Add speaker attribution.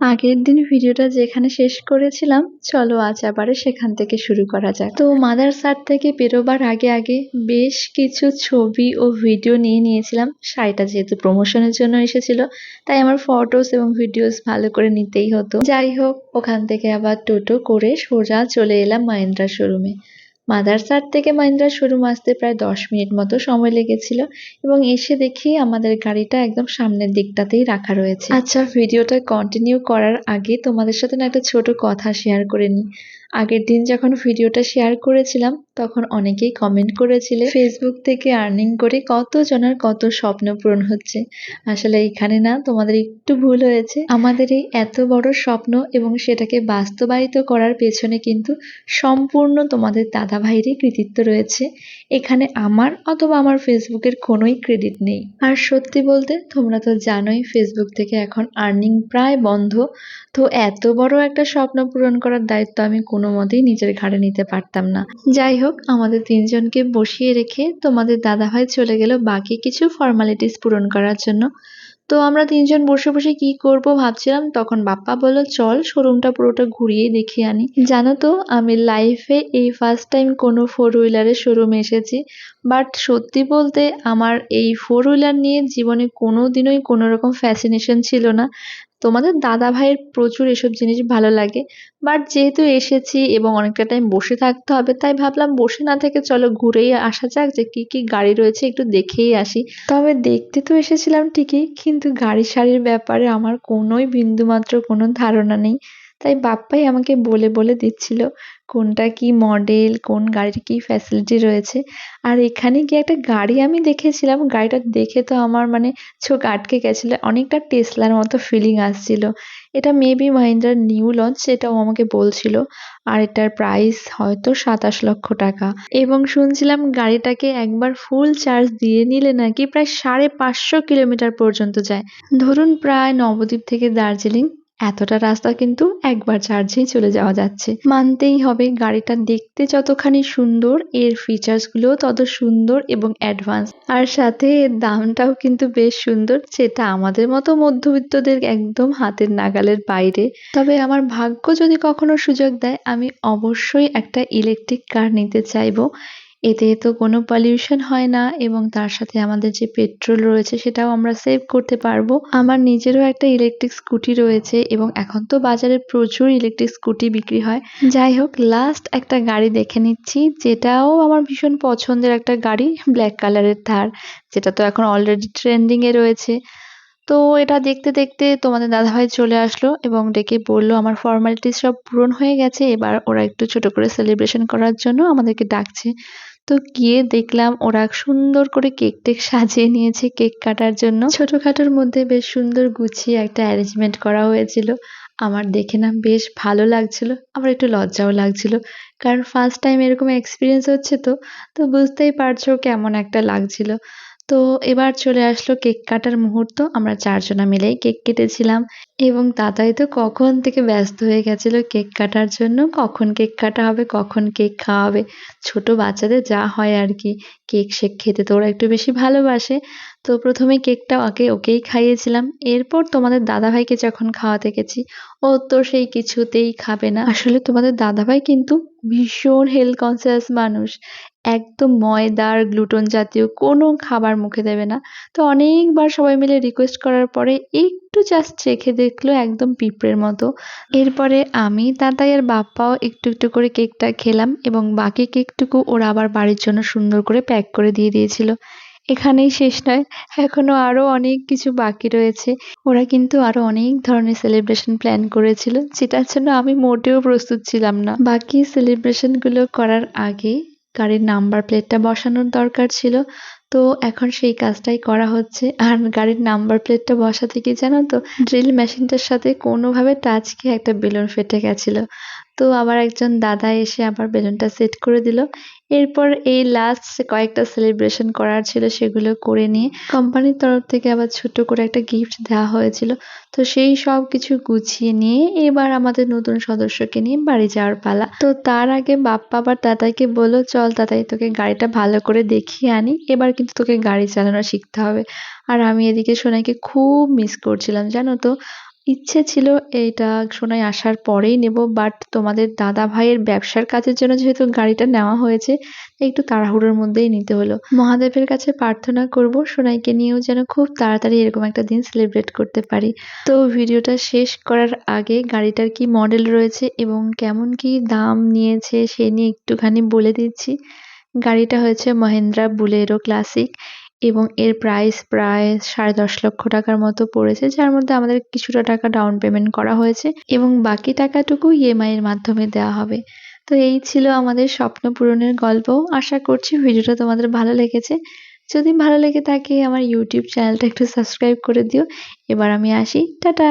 Speaker 1: আগের দিন ভিডিওটা যেখানে শেষ করেছিলাম, চলো আজ আবার সেখান থেকে শুরু করা যাক। তো মাদার সার থেকে বেরোবার আগে আগে বেশ কিছু ছবি ও ভিডিও নিয়ে নিয়েছিলাম। শাড়িটা যেহেতু প্রমোশনের জন্য এসেছিল, তাই আমার ফটোস এবং ভিডিওস ভালো করে নিতেই হতো। যাই হোক, ওখান থেকে আবার টোটো করে সোজা চলে এলাম মাহিন্দ্রা শোরুমে মাদারসার থেকে মাহিন্দ্রা শোরুম আসতে প্রায় দশ মিনিট মতো সময় লেগেছিল এবং এসে দেখি আমাদের গাড়িটা একদম সামনের দিকটাতেই রাখা রয়েছে। আচ্ছা ভিডিওটা কন্টিনিউ করার আগে তোমাদের সাথে না একটা ছোট কথা শেয়ার করে নিই। আগের দিন যখন ভিডিওটা শেয়ার করেছিলাম তখন অনেকেই কমেন্ট করেছিলে ফেসবুক থেকে আর্নিং করে কত জনের কত স্বপ্ন পূরণ হচ্ছে। আসলে এখানে না তোমাদের একটু ভুল হয়েছে। আমাদের এই এত বড় স্বপ্ন এবং সেটাকে বাস্তবায়িত করার পেছনে কিন্তু সম্পূর্ণ তোমাদের দাদা ভাইয়েরই কৃতিত্ব রয়েছে। এখানে আমার অথবা আমার ফেসবুকের কোনোই ক্রেডিট নেই। আর সত্যি বলতে তোমরা তো জানোই ফেসবুক থেকে এখন আর্নিং প্রায় বন্ধ। তো এত বড় একটা স্বপ্ন পূরণ করার দায়িত্ব আমি কোনো মতেই নিজের ঘাড়ে নিতে পারতাম না। যাই হোক আমাদের তিনজনকে বসিয়ে রেখে তোমাদের দাদাভাই চলে গেল বাকি কিছু ফর্মালিটিস পূরণ করার জন্য। তো আমরা তিনজন বসে বসে কি করব ভাবছিলাম, তখন বাপ্পা বলল, চল শোরুমটা পুরোটা ঘুরিয়ে দেখিয়ে আনি। জানো তো, আমি লাইফে এই ফার্স্ট টাইম কোনো ফোর হুইলারের শোরুমে এসেছি। বাট সত্যি বলতে, আমার এই ফোর হুইলার নিয়ে জীবনে কোনো দিনই কোনো রকম ফ্যাসিনেশন ছিল না। তোমাদের দাদা ভাইয়ের প্রচুর এসব জিনিস ভালো লাগে। বাট যেহেতু এসেছি এবং অনেকটা টাইম বসে থাকতে হবে, তাই ভাবলাম বসে না থেকে চলো ঘুরেই আসা যাক যে কি কি গাড়ি রয়েছে, একটু দেখেই আসি। তবে দেখতে তো এসেছিলাম ঠিকই, কিন্তু গাড়ি সারির ব্যাপারে আমার কোনোই বিন্দুমাত্র কোনো ধারণা নেই। তাই বাপ্পাই আমাকে বলে বলে দিচ্ছিল কোনটা কি মডেল কোন গাড়ির কি ফ্যাসিলিটি রয়েছে। আর এখানে গিয়ে একটা গাড়ি আমি দেখেছিলাম, গাড়িটা দেখে তো আমার মানে চোখ আটকে গেছিল, অনেকটা টেসলার মতো ফিলিং আসছিল। এটা মেবি মাহিন্দ্রার নিউ লঞ্চ সেটাও আমাকে বলছিল। আর এটার প্রাইস হয়তো সাতাশ লক্ষ টাকা। এবং শুনছিলাম গাড়িটাকে একবার ফুল চার্জ দিয়ে নিলে নাকি প্রায় সাড়ে পাঁচশো কিলোমিটার পর্যন্ত যায়। ধরুন প্রায় নবদ্বীপ থেকে দার্জিলিং এতটা রাস্তা কিন্তু একবার চার্জেই চলে যাওয়া যাচ্ছে। মানতেই হবে গাড়িটা দেখতে যতখানি সুন্দর, এর ফিচার্সগুলোও তত সুন্দর এবং অ্যাডভান্স আর সাথে এর দামটাও কিন্তু বেশ সুন্দর যেটা আমাদের মতো মধ্যবিত্তদের একদম হাতের নাগালের বাইরে। তবে আমার ভাগ্য যদি কখনো সুযোগ দেয়, আমি অবশ্যই একটা ইলেকট্রিক কার নিতে চাইব। এতে তো কোনো পলিউশন হয় না এবং তার সাথে আমাদের যে পেট্রোল রয়েছে সেটাও আমরা সেভ করতে পারব। আমার নিজেরও একটা ইলেকট্রিক স্কুটি রয়েছে এবং এখন তো বাজারে প্রচুর ইলেকট্রিক স্কুটি বিক্রি হয়। যাই হোক লাস্ট একটা গাড়ি দেখে নিচ্ছি, যেটাও আমার ভীষণ পছন্দের একটা গাড়ি ব্ল্যাক কালারের থার যেটা তো এখন অলরেডি ট্রেন্ডিংয়ে রয়েছে। তো এটা দেখতে দেখতে তোমাদের দাদাভাই চলে আসলো এবং ডেকে বলল, আমার ফর্মালিটিস সব পূরণ হয়ে গেছে, এবার ওরা একটু ছোট করে সেলিব্রেশন করার জন্য আমাদেরকে ডাকছে। তো গিয়ে দেখলাম ওরা সুন্দর করে কেক টেক সাজিয়ে নিয়েছে কেক কাটার জন্য। ছোটখাটোর মধ্যে বেশ সুন্দর গুছিয়ে একটা অ্যারেঞ্জমেন্ট করা হয়েছিল। আমার দেখে না বেশ ভালো লাগছিল। আমার একটু লজ্জাও লাগছিল। কারণ ফার্স্ট টাইম এরকম এক্সপিরিয়েন্স হচ্ছে তো তো বুঝতেই পারছ কেমন একটা লাগছিল। তো এবার চলে আসলো কেক কাটার মুহূর্ত। আমরা চারজনা মিলেই কেক কেটেছিলাম। এবং দাদাই তো কখন থেকে ব্যস্ত হয়ে গেছিল কেক কাটার জন্য? কখন কেক কাটা হবে? কখন কেক খাওয়া হবে? ছোট বাচ্চাদের যা হয় আর কি। কেক শেক খেতে তো ওরা একটু বেশি ভালোবাসে। তো প্রথমে কেকটা ওকে ওকেই খাইয়েছিলাম। এরপর তোমাদের দাদাভাইকে যখন খাওয়াতে গেছি ও তো সেই কিছুতেই খাবে না। আসলে তোমাদের দাদাভাই কিন্তু ভীষণ হেলথ কনসিয়াস মানুষ। একদম ময়দার গ্লুটন জাতীয় কোনো খাবার মুখে দেবে না। তো অনেকবার সবাই মিলে রিকোয়েস্ট করার পরে একটু জাস্ট চেখে দেখল একদম পিঁপড়ের মতো। এরপরে আমি, দাদাই আর বাপ্পাও একটু একটু করে কেকটা খেলাম এবং বাকি কেকটুকু ওরা আবার বাড়ির জন্য সুন্দর করে প্যাক করে দিয়ে দিয়েছিল। এখানেই শেষ নয়, এখনও আরও অনেক কিছু বাকি রয়েছে। ওরা কিন্তু আরও অনেক ধরনের সেলিব্রেশন প্ল্যান করেছিল, যেটার জন্য আমি মোটেও প্রস্তুত ছিলাম না। বাকি সেলিব্রেশনগুলো করার আগে গাড়ির নাম্বার প্লেটটা বসানোর দরকার ছিল। তো এখন সেই কাজটাই করা হচ্ছে। আর গাড়ির নাম্বার প্লেটটা বসাতে কি জানো তো ড্রিল মেশিনটার সাথে কোনোভাবে টাচ খেয়ে একটা বেলুন ফেটে গেছিল। তো আবার একজন দাদা এসে আবার বেলুনটা সেট করে দিল। এরপর এই লাস্ট কয়েকটা সেলিব্রেশন করার ছিল সেগুলো করে নিয়ে কোম্পানির তরফ থেকে আবার ছোট করে একটা গিফট দেওয়া হয়েছিল। তো সেই সব কিছু গুছিয়ে নিয়ে এবার আমাদের নতুন সদস্যকে নিয়ে বাড়ি যাওয়ার পালা। তো তার আগে বাপ্পা আবার দাদাইকে বলল, চল দাদাই তোকে গাড়িটা ভালো করে দেখিয়ে আনি। এবার কিন্তু তোকে গাড়ি চালানো শিখতে হবে। আর আমি এদিকে সোনাইকে খুব মিস করছিলাম, জানো তো? ইচ্ছে ছিল এইটা সোনাই আসার পরেই নেব বাট তোমাদের দাদা ভাইয়ের ব্যবসার কাজের জন্য যেহেতু গাড়িটা নেওয়া হয়েছে একটু তাড়াহুড়োর মধ্যেই নিতে হলো। মহাদেবের কাছে প্রার্থনা করব সোনাইকে নিয়েও যেন খুব তাড়াতাড়ি এরকম একটা দিন সেলিব্রেট করতে পারি। তো ভিডিওটা শেষ করার আগে গাড়িটার কি মডেল রয়েছে এবং কেমন কি দাম নিয়েছে সে নিয়ে একটুখানি বলে দিচ্ছি। গাড়িটা হয়েছে মহেন্দ্রা বুলেরো ক্লাসিক এবং এর প্রাইস প্রায় সাড়ে দশ লক্ষ টাকার মতো পড়েছে, যার মধ্যে আমাদের কিছুটা টাকা ডাউন পেমেন্ট করা হয়েছে এবং বাকি টাকাটুকু ইএমআই এর মাধ্যমে দেওয়া হবে। তো এই ছিল আমাদের স্বপ্ন পূরণের গল্প। আশা করছি ভিডিওটা তোমাদের ভালো লেগেছে। যদি ভালো লেগে থাকে আমার ইউটিউব চ্যানেলটা একটু সাবস্ক্রাইব করে দিও। এবার আমি আসি। টাটা!